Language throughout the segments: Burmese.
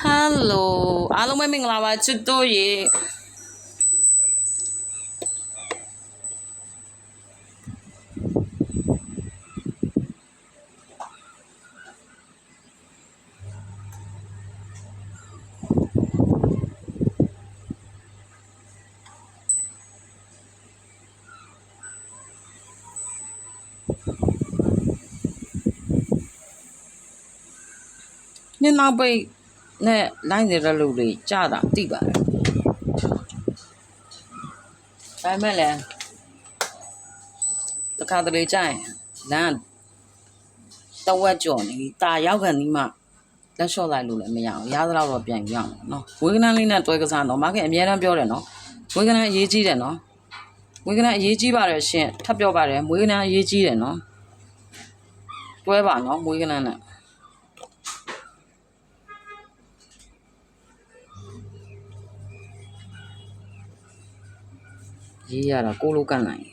Hello အားလုံးပဲမင်္ဂလာပါချစ်တို့ရေညနောက်ပိတ် နဲ့လိုက်နေတဲ့လူတွေကြာတာသိပါတယ်ဒါပေမဲ့လည်းတခါတလေကြာရင်လမ်းတဝက်ကြော်နေตาရောက်ခံဒီမှလက်လျှော့လိုက်လို့လည်းမရအောင်ရသလောက်တော့ပြန်ပြအောင်နော်ဝေကနန်းလေးနဲ့တွဲကစားတော့မခင်အများအားပြောတယ်နော်ဝေကနန်းအရေးကြီးတယ်နော်ဝေကနန်းအရေးကြီးပါတယ်ရှင်ထပ်ပြောပါတယ်ဝေကနန်းအရေးကြီးတယ်နော်တွဲပါနော်ဝေကနန်းနဲ့ ရေးရတာကိုလိုကန့်နိုင်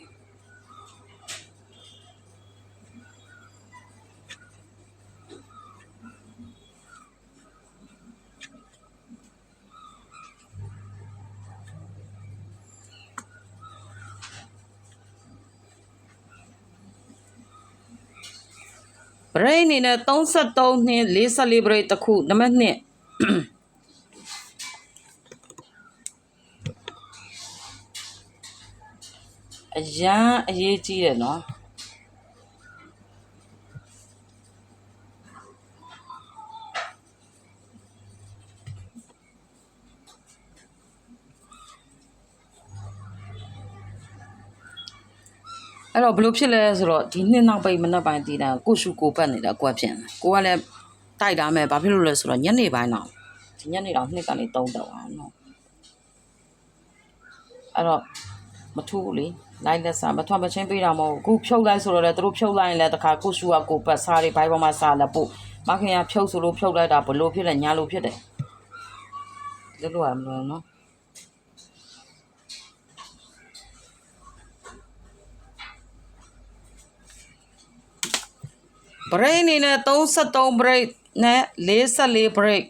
ဘရိတ်အနေနဲ့33နှစ်44ဘရိတ်တစ်ခုနံပါတ်1 အရန်အရေးကြီးတယ်နော်အဲ့တော့ဘယ်လိုဖြစ်လဲဆိုတော့ဒီနှစ်နောက်ပိတ်မနေ့ပိုင်းတည်တာကိုရှုကိုပတ်နေတာကိုကဖြစ်နေကိုကလည်းတိုက်တာမဲ့ဘာဖြစ်လို့လဲဆိုတော့ညနေပိုင်းတော့ဒီညနေတော့နှစ်ကနေ3တော့ပါနော်အဲ့တော့မထူးဘူးလေ လိုက်လက်စားမထွတ်မချင်းပေးတာမဟုတ်ဘူးအခုဖြုတ်လိုက်ဆိုတော့လေသူတို့ဖြုတ်လိုက်ရင်လည်းတခါကိုရှုကကိုပတ်စားတွေဘိုင်းပေါ်မှာစားလက်ပို့မခင်ကဖြုတ်ဆိုလို့ဖြုတ်လိုက်တာဘလို့ဖြစ်လဲညာလို့ဖြစ်တယ်လို့လို့ရမလို့နော်ဘရိတ်အနေနဲ့33ဘရိတ်နဲ့44ဘရိတ်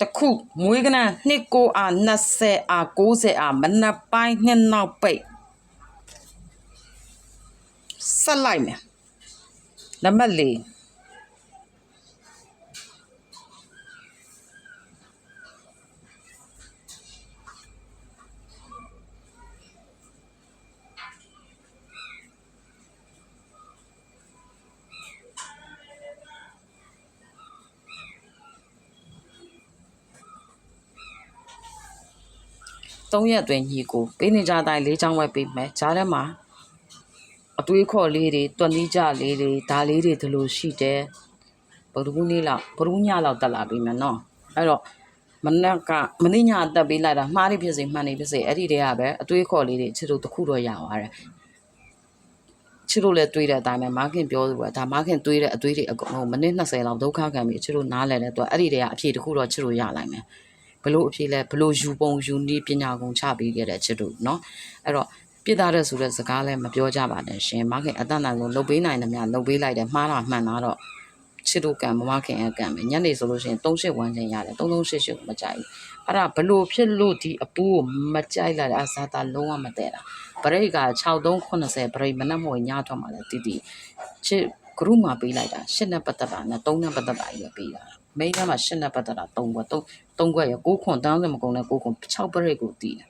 တစ်ခုမွေးကနန်း2ကိုအား20အား90အားမနက်ပိုင်းနှစ်နောက်ပိတ် ဆက်လိုက်မယ်နံပါတ်43ရက်အတွင်းညီကိုပေးနေကြတိုင်း၄ချောင်းဝက်ပေးမယ်ဂျားထဲမှာအ တွေးခေါ်လေးတွေတွန်သီးကြလေးတွေဒါလေးတွေဒီလိုရှိတယ်ဘဒူးနေ့လောက်ဘဒူးညလောက်တက်လာပြီမယ်နော်အဲ့တော့မနက်ကမနေ့ညတက်ပေးလိုက်တာမှားနေဖြစ်စေမှန်နေဖြစ်စေအဲ့ဒီတည်းကပဲအတွေးခေါ်လေးတွေချစ်တို့တစ်ခုတော့ရသွားတယ်ချစ်တို့လည်းတွေးတဲ့အတိုင်းပဲမားခင်ပြောသလိုပဲဒါမားခင်တွေးတဲ့အတွေးတွေအကုန်လုံးမိနစ်20လောက်ဒုက္ခခံပြီးချစ်တို့နားလဲတဲ့တော့အဲ့ဒီတည်းကအဖြေတစ်ခုတော့ချစ်တို့ရလိုက်မယ် ဘလို့အဖြစ်လဲဘလို့ယူပုံယူနည်းပညာကုန်ချပေးခဲ့တဲ့ချစ်တို့เนาะအဲ့တော့ ပြစ်သားတဲ့ဆိုတဲ့စကားလည်းမပြောကြပါနဲ့ရှင်မခင်အတန်တန်ဆုံးလှုပ်ပေးနိုင်တယ်များလှုပ်ပေးလိုက်တယ်မှားတာမှန်တာတော့ချစ်တို့ကံမမခင်အကံပဲညနေဆိုလို့ရှိရင်38ဝန်းကျင်ရတယ်3388ကိုမကြိုက်ဘူးအဲ့ဒါဘလို့ဖြစ်လို့ဒီအပူကိုမကြိုက်လိုက်တာအစားတာလုံးဝမတည့်တာဘရိတ်က6380ဘရိတ်မနှက်မွေညထွက်มาလဲတီတီချစ်ဂရုမှာပေးလိုက်တာရှစ်နဲ့ပတ်သက်တာနဲ့သုံးနဲ့ပတ်သက်တာကြီးပဲပေးတာမိန်းကမှရှစ်နဲ့ပတ်သက်တာသုံးခွက်သုံးသုံးခွက်ရကိုခွန်တန်းစမကုန်နဲ့ကိုခွန်6ပရိတ်ကိုတီးတာ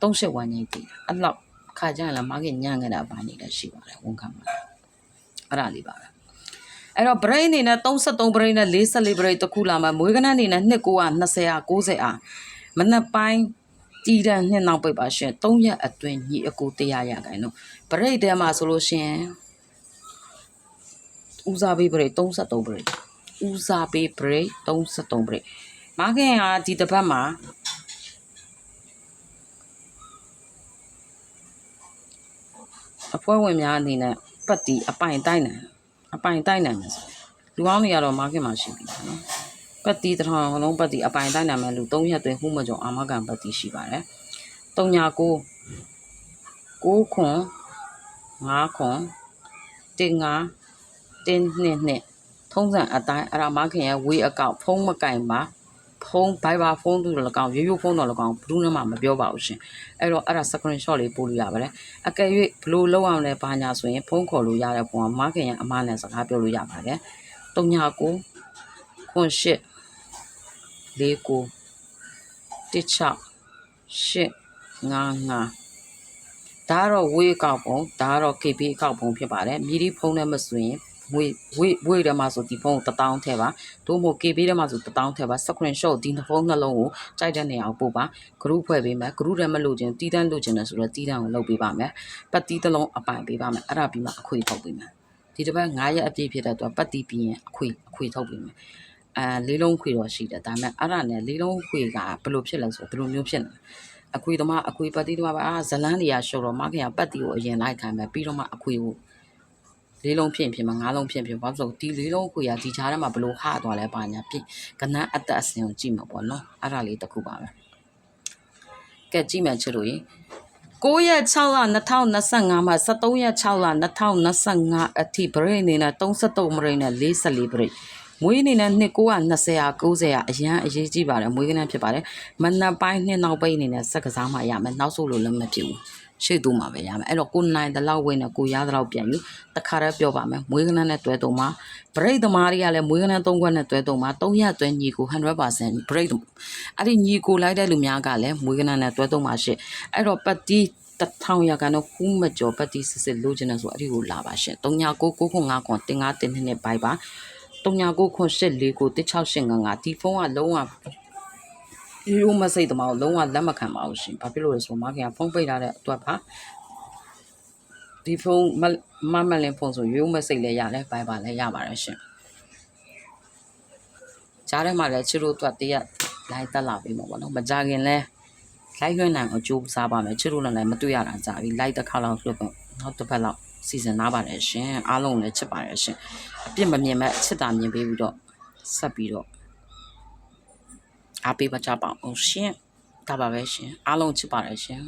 38ဝန်းကြီးတီးတာအဲ့လောက် ခါကြရင်လည်းမကညံ့ခဲ့တာဘာနေလဲရှိပါတယ်ဝန်ခံပါတယ်အဲ့ဒါလေးပါပဲအဲ့တော့ brain အနေနဲ့33 brain နဲ့44 brain တစ်ခုလာမှာမွေးကနန်းအနေနဲ့2 9 20အား90အားမနက်ပိုင်းတည်တဲ့နှစ်နောက်ပိတ်ပါရှင်3ရက်အတွင်းညီအကိုတရားရခိုင်တော့ brain တဲမှာဆိုလို့ရှင်ဦးစားပေး brain 33 brain ဦးစားပေး brain 33 brain မခင်ကဒီတစ်ပတ်မှာ အဖွဲ့ဝင်များအနေနဲ့ပတ်တီအပိုင်တိုက်နိုင်အပိုင်တိုက်နိုင်မယ်ဆိုလူကောင်းတွေကတော့ market မှာရှိပြီနော်ပတ်တီတစ်ထောင်လုံးပတ်တီအပိုင်တိုက်နိုင်မယ်လူ3ရက်တွင်ဟုမကြုံအာမခံပတ်တီရှိပါတယ်3ညာ9 9ခွန်5ခွန်တင်5တင်2နှစ်ထုံးစံအတိုင်းအရာမခင်ရဲ့ဝေးအကောက်ဖုံးမကင်ပါ ဖုန်း Viber ဖုန်းသူတော့၎င်းရိုးရိုးဖုန်းတော့၎င်းဘယ်သူမှမပြောပါဘူးရှင်အဲ့တော့အဲ့ဒါ screenshot လေးပို့လို့ရပါတယ်အကယ်၍ဘလို့လောက်အောင်လဲဘာညာဆိုရင်ဖုန်းခေါ်လို့ရတဲ့ပုံကမခင်ရအမနဲ့စကားပြောလို့ရပါတယ်39ခွန်ရှစ်၄ကို16 8 9 9ဒါကတော့ဝေးအကောက်ပုံဒါကတော့ KB အကောက်ပုံဖြစ်ပါတယ်မြည်ဒီဖုန်းနဲ့မဆိုရင် ဝေးဝေးဝေးတယ်မှာဆိုဒီဖုန်းကို1000ထဲပါတို့မို့ KB ထဲမှာဆို1000ထဲပါ screenshot ဒီဖုန်းနှလုံးကိုကြိုက်တဲ့နေရာကိုပို့ပါ group ဖွဲ့ပေးမယ် group ထဲမလို့ခြင်းတီးတန်းလို့ခြင်းနဲ့ဆိုတော့တီးတန်းကိုလုပ်ပေးပါမယ်ပတ်တီးတစ်လုံးအပိုင်ပေးပါမယ်အဲ့ဒါပြီးမှအခွေထုတ်ပေးမယ်ဒီတစ်ပတ်9ရက်အပြည့်ဖြစ်တဲ့အတွက်ပတ်တီးပြီးရင်အခွေအခွေထုတ်ပေးမယ်အဲလေးလုံးခွေတော့ရှိတယ်ဒါပေမဲ့အဲ့ဒါနဲ့လေးလုံးခွေကဘယ်လိုဖြစ်လဲဆိုတော့ဘယ်လိုမျိုးဖြစ်လဲအခွေသမားအခွေပတ်တီးသမားပါအာဇလန်းတွေကရှော့တော့မခင်ကပတ်တီးကိုအရင်လိုက်ခံမယ်ပြီးတော့မှအခွေကို လေးလုံးဖြစ်ဖြစ်မှာငါးလုံးဖြစ်ဖြစ်ဘာလို့ဆိုဒီလေးလုံးခွေကဒီကြားထဲမှာဘယ်လိုဟသွားလဲပါညာပြင်ကနန်းအသက်အစင်ကိုကြည့်မှာပေါ့နော်အဲ့ဒါလေးတစ်ခုပါပဲကဲကြည့်မယ်ချစ်လို့ရင်9ရက်6လ2025မှာ73ရက်6လ2025အထိဗရိတ်အနေနဲ့33မရိတ်နဲ့44ဗရိတ်မွေးအနေနဲ့နှစ်920ရာ90ရာအရန်အရေးကြီးပါတယ်မွေးကနန်းဖြစ်ပါတယ်မနက်ပိုင်းနှစ်နောက်ပိုင်းအနေနဲ့စက်ကစားမှရမယ်နောက်ဆုံးလို့လည်းမဖြစ်ဘူး ရှေ့သူမှာပဲရမယ်အဲ့တော့ကိုနိုင်တဲ့လောက်ဝင်နဲ့ကိုရတဲ့လောက်ပြန်ယူတခါတည်းပြောပါမယ်မွေးကနန်းနဲ့တွဲတုံမှာဗရိတ်သမားတွေကလည်းမွေးကနန်း3ခွက်နဲ့တွဲတုံမှာ3ရက်တွဲညီကို100%ဗရိတ်အဲ့ဒီညီကိုလိုက်တဲ့လူများကလည်းမွေးကနန်းနဲ့တွဲတုံမှာရှစ်အဲ့တော့ပတ်တီးတထောင်ရကတော့ဟူးမကျော်ပတ်တီစစ်စစ်လိုချင်တယ်ဆိုအဲ့ဒီကိုလာပါရှင်399995ခွန်တင်9တင်နဲ့ဘိုက်ပါ39ခွန်84ကို16855ဒီဖုန်းကလုံးဝ ရိုးမစိတ်တမောလုံးဝလက်မခံပါဘူးရှင်ဘာဖြစ်လို့လဲဆိုတော့မခင်ကဖုန်းပိတ်ထားတဲ့အတွက်ပါဒီဖုန်းမမမလင်ဖုန်းဆိုရိုးမစိတ်လည်းရတယ်ဘိုက်ပါလည်းရပါတယ်ရှင်ကြားထဲမှာလည်းချစ်တို့အတွက်တရက်လိုက်တက်လာပြီမှာပေါ့နော်မကြခင်လဲလိုက်လွှင့်နိုင်အောင်ကြိုးစားပါမယ်ချစ်တို့လည်းလည်းမတွေ့ရတာကြာပြီလိုက်တစ်ခါလောက်လွှတ်ပေါ့နောက်တစ်ပတ်လောက်စီစဉ်နာပါတယ်ရှင်အားလုံးလည်းချစ်ပါတယ်ရှင်အပြစ်မမြင်မဲ့ချစ်တာမြင်ပေးပြီးတော့ဆက်ပြီးတော့ အားပေးပါကြပါအောင်ရှင်ဒါပါပဲရှင်အားလုံးချစ်ပါတယ်ရှင်